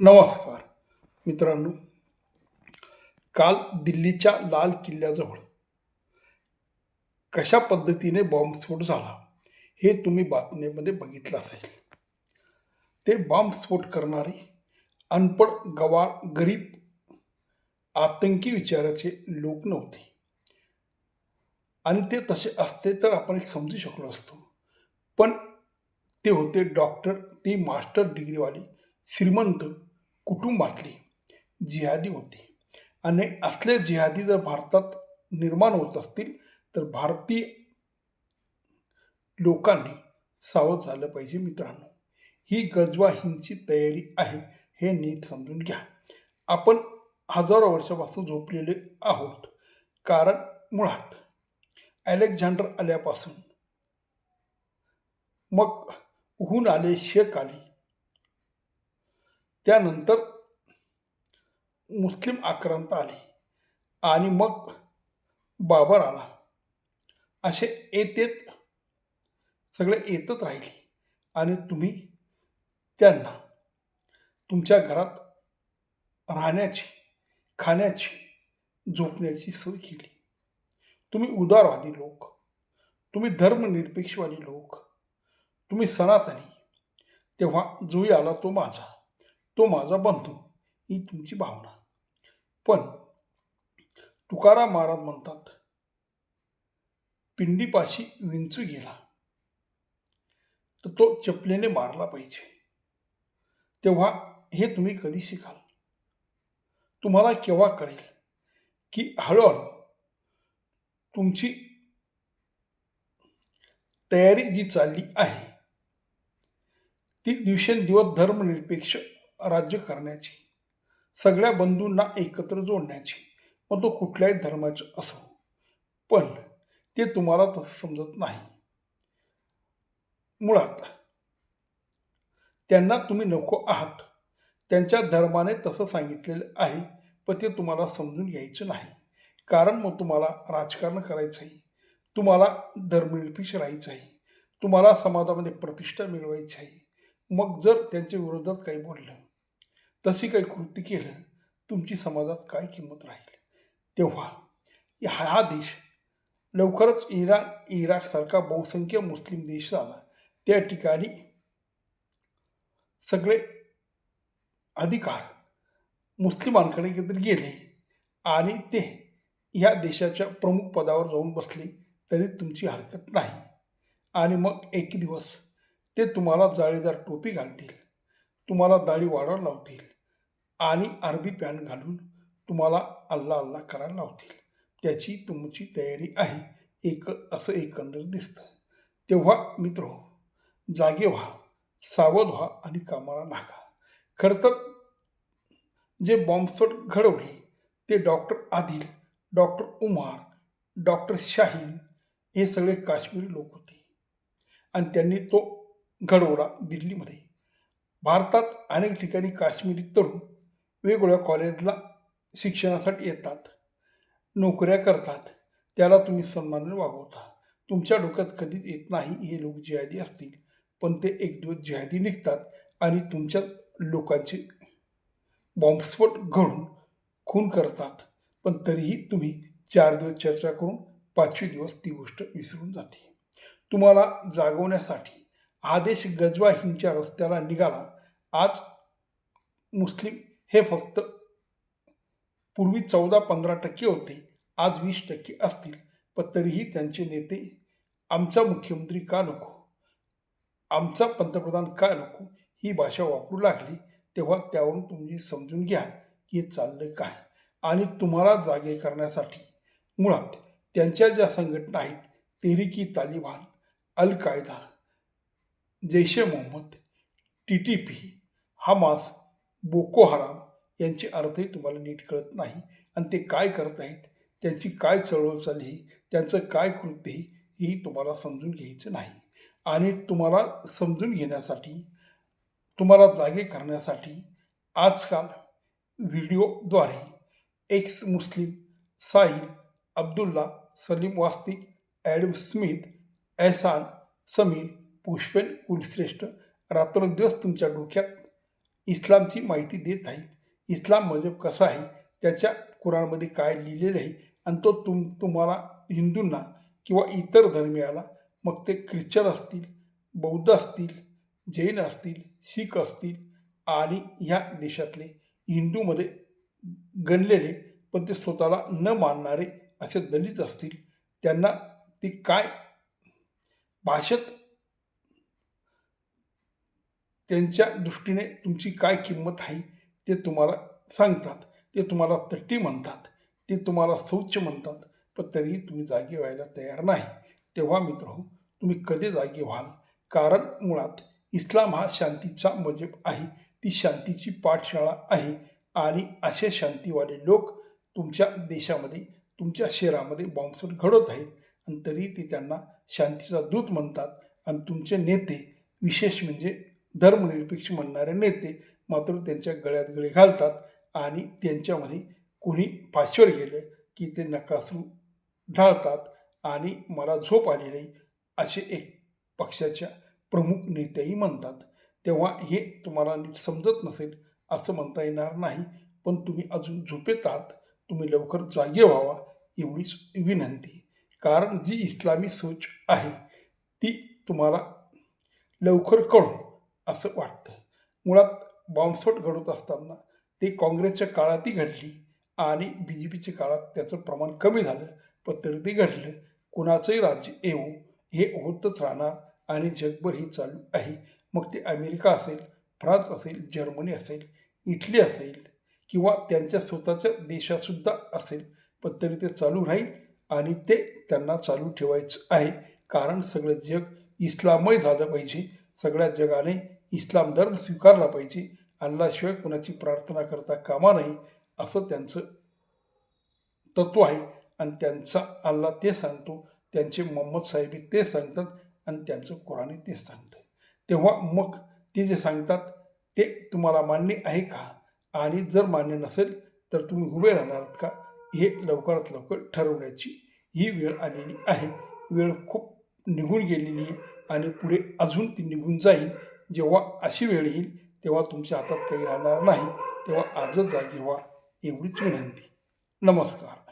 नमस्कार मित्रांनो काल दिल्लीच्या लाल किल्ल्याजवळ कशा पद्धतीने बॉम्बस्फोट झाला हे तुम्ही बातमीमध्ये बघितलं असेल. ते बॉम्बस्फोट करणारे अनपड गवार गरीब आतंकी विचाराचे लोक नव्हते. आणि ते तसे असते तर आपण एक समजू शकलो असतो. पण ते होते डॉक्टर ते मास्टर डिग्रीवाले श्रीमंत कुटुंबातले जिहादी होते. आणि असले जिहादी जर भारतात निर्माण होत असतील तर भारतीय लोकांनी सावध झालं पाहिजे मित्रांनो. ही गजवा हिंदची तयारी आहे हे नीट समजून घ्या. आपण हजारो वर्षापासून झोपलेले आहोत. कारण मुळात अलेक्झांडर आल्यापासून मग हून आले शेख आली त्यानंतर मुस्लिम आक्रांत आले आणि मग बाबर आला. असे येत येत सगळे येतच राहिले आणि तुम्ही त्यांना तुमच्या घरात राहण्याची खाण्याची झोपण्याची सोय केली. तुम्ही उदारवादी लोक तुम्ही धर्मनिरपेक्षवादी लोक तुम्ही सनातनी तेव्हा जुई आला तो माझा. तो माझा बंधू. ही तुमची भावना. पण तुकाराम महाराज म्हणतात पिंडीपाशी विंचू गेला तर तो चपलेने मारला पाहिजे. तेव्हा हे तुम्ही कधी शिकाल? तुम्हाला केव्हा कळेल की हळूहळू तुमची तयारी जी चालली आहे ती दिवसेंदिवस धर्मनिरपेक्ष राज्य करण्याची सगळ्या बंधूंना एकत्र जोडण्याची मग तो कुठल्याही धर्माचे असो. पण ते तुम्हाला तसं समजत नाही. मुळात त्यांना तुम्ही नको आहात. त्यांच्या धर्माने तसं सांगितलेलं आहे पण ते तुम्हाला समजून घ्यायचं नाही. कारण मग तुम्हाला राजकारण करायचं आहे. तुम्हाला धर्मनिरपेक्ष राहायचं आहे. तुम्हाला समाजामध्ये प्रतिष्ठा मिळवायची आहे. मग जर त्यांच्या विरोधात काही बोललं तशी काही कृती केलं तुमची समाजात काय किंमत राहील? तेव्हा हा देश लवकरच इराण इराकसारखा बहुसंख्य मुस्लिम देश झाला. त्या ठिकाणी सगळे अधिकार मुस्लिमांकडे जर गेले आणि ते ह्या देशाच्या प्रमुख पदावर जाऊन बसले तरी तुमची हरकत नाही. आणि मग एक दिवस ते तुम्हाला जाळीदार टोपी घालतील तुम्हाला दाढी वाढवायला लावतील आणि अर्धी पॅन्ट घालून तुम्हाला अल्ला अल्ला करायला लावतील. त्याची तुमची तयारी आहे. एक असं एकंदर दिसतं. तेव्हा मित्र हो, जागे व्हा सावध व्हा आणि कामाला लागा. खरं तर जे बॉम्बस्फोट घडवले ते doctor Adil doctor Umar doctor Shaheen हे सगळे काश्मीरी लोक होते. आणि त्यांनी तो घडवला दिल्लीमध्ये. भारतात अनेक ठिकाणी काश्मीरी तरुण वेगवेगळ्या कॉलेजला शिक्षणासाठी येतात. नोकऱ्या करतात. त्याला तुम्ही सन्मानाने वागवता. तुमच्या डोक्यात कधीच येत नाही हे लोक जिहादी असतील. पण ते एक दिवस जिहादी निघतात आणि तुमच्या लोकांचे बॉम्बस्फोट घडून खून करतात. पण तरीही तुम्ही चार दिवस चर्चा करून पाचवी दिवस ती गोष्ट विसरून जाते. तुम्हाला जागवण्यासाठी आदेश गजवा हिंच्या रस्त्याला निघाला. आज मुस्लिम हे फक्त पूर्वी चौदा पंधरा टक्के होते आज वीस टक्के असतील. पण तरीही त्यांचे नेते आमचा मुख्यमंत्री का नको? आमचा पंतप्रधान का नको? ही भाषा वापरू लागली तेव्हा त्यावरून तुम्ही समजून घ्या की हे चाललं काय. आणि तुम्हाला जागे करण्यासाठी मुळात त्यांच्या ज्या संघटना आहेत तेरिकी Taliban al Qaeda Jaish e Mohammed T T P Hamas Boko Haram यांचे अर्थही तुम्हाला नीट कळत नाही. आणि ते काय करत आहेत? त्यांची काय चळवळ चालली त्यांचं काय कृत्य ही तुम्हाला समजून घ्यायचं नाही. आणि तुम्हाला समजून घेण्यासाठी तुम्हाला जागे करण्यासाठी आजकाल व्हिडिओद्वारे ex Muslim Sahil Abdullah Salim Wastik Adam Smith Ehsan Sameer Pushpen Kulshreshtha रात्रंदिवस तुमच्या डोक्यात इस्लामची माहिती देत आहेत इस्लाम मजहब कसा आहे? त्याच्या कुराणमध्ये काय लिहिलेलं आहे? आणि तो तुम तुम्हाला हिंदूंना किंवा इतर धर्मियाला मग ते ख्रिश्चन असतील बौद्ध असतील जैन असतील शीख असतील आणि ह्या देशातले हिंदूमध्ये गणलेले पण ते स्वतःला न मानणारे असे दलित असतील त्यांना ती काय भाषेत त्यांच्या दृष्टीने तुमची काय किंमत आहे ते तुम्हाला सांगतात. ते तुम्हाला तट्टी म्हणतात. ते तुम्हाला शौच म्हणतात. पण तरीही तुम्ही जागे व्हायला तयार नाही. तेव्हा मित्र हो तुम्ही कधी जागे व्हाल? कारण मुळात इस्लाम हा शांतीचा मजब आहे. ती शांतीची पाठशाळा आहे. आणि असे शांतीवाले लोक तुमच्या देशामध्ये तुमच्या शहरामध्ये बॉम्बस्फोट घडवत आहेत. आणि तरी ते त्यांना शांतीचा दूत म्हणतात. आणि तुमचे नेते विशेष म्हणजे धर्मनिरपेक्ष म्हणणारे नेते मात्र त्यांच्या गळ्यात गळे घालतात आणि त्यांच्यामध्ये कोणी फाशीवर गेलं की ते नकासू ढाळतात आणि मला झोप आली नाही असे एक पक्षाच्या प्रमुख नेतेही म्हणतात. तेव्हा हे तुम्हाला नीट समजत नसेल असं म्हणता येणार नाही पण तुम्ही अजून झोपेत आहात. तुम्ही लवकर जागे व्हावा एवढीच विनंती. कारण जी इस्लामी सोच आहे ती तुम्हाला लवकर कळू असं वाटतं. मुळात बॉम्बस्फोट घडत असताना ते काँग्रेसच्या काळातही घडली आणि बी जे पीच्या काळात त्याचं प्रमाण कमी झालं. पण तरी ते घडलं. कुणाचंही राज्य येऊ हे होतच राहणार आणि जगभर हे चालू आहे. मग ते अमेरिका असेल फ्रान्स असेल जर्मनी असेल इटली असेल किंवा त्यांच्या स्वतःच्या देशातसुद्धा असेल पण तरी ते चालू राहील आणि ते त्यांना चालू ठेवायचं आहे. कारण सगळं जग इस्लामय झालं पाहिजे. सगळ्या जगाने इस्लाम धर्म स्वीकारला पाहिजे. अल्लाशिवाय कुणाची प्रार्थना करता कामा नाही असं त्यांचं तत्व आहे. आणि त्यांचा अल्ला ते सांगतो त्यांचे मोहम्मद साहेबी ते सांगतात आणि त्यांचं कुराणी ते सांगतं. तेव्हा मग ते जे सांगतात ते तुम्हाला मान्य आहे का? आणि जर मान्य नसेल तर तुम्ही उभे राहणार का? हे लवकरात लवकर ठरवण्याची ही वेळ आलेली आहे. वेळ खूप निघून गेलेली आहे. आणि पुढे अजून ती निघून जाईल. जेव्हा अशी वेळ येईल तेव्हा तुमच्या हातात काही राहणार नाही. तेव्हा आजच जागी व्हा एवढीच विनंती. नमस्कार.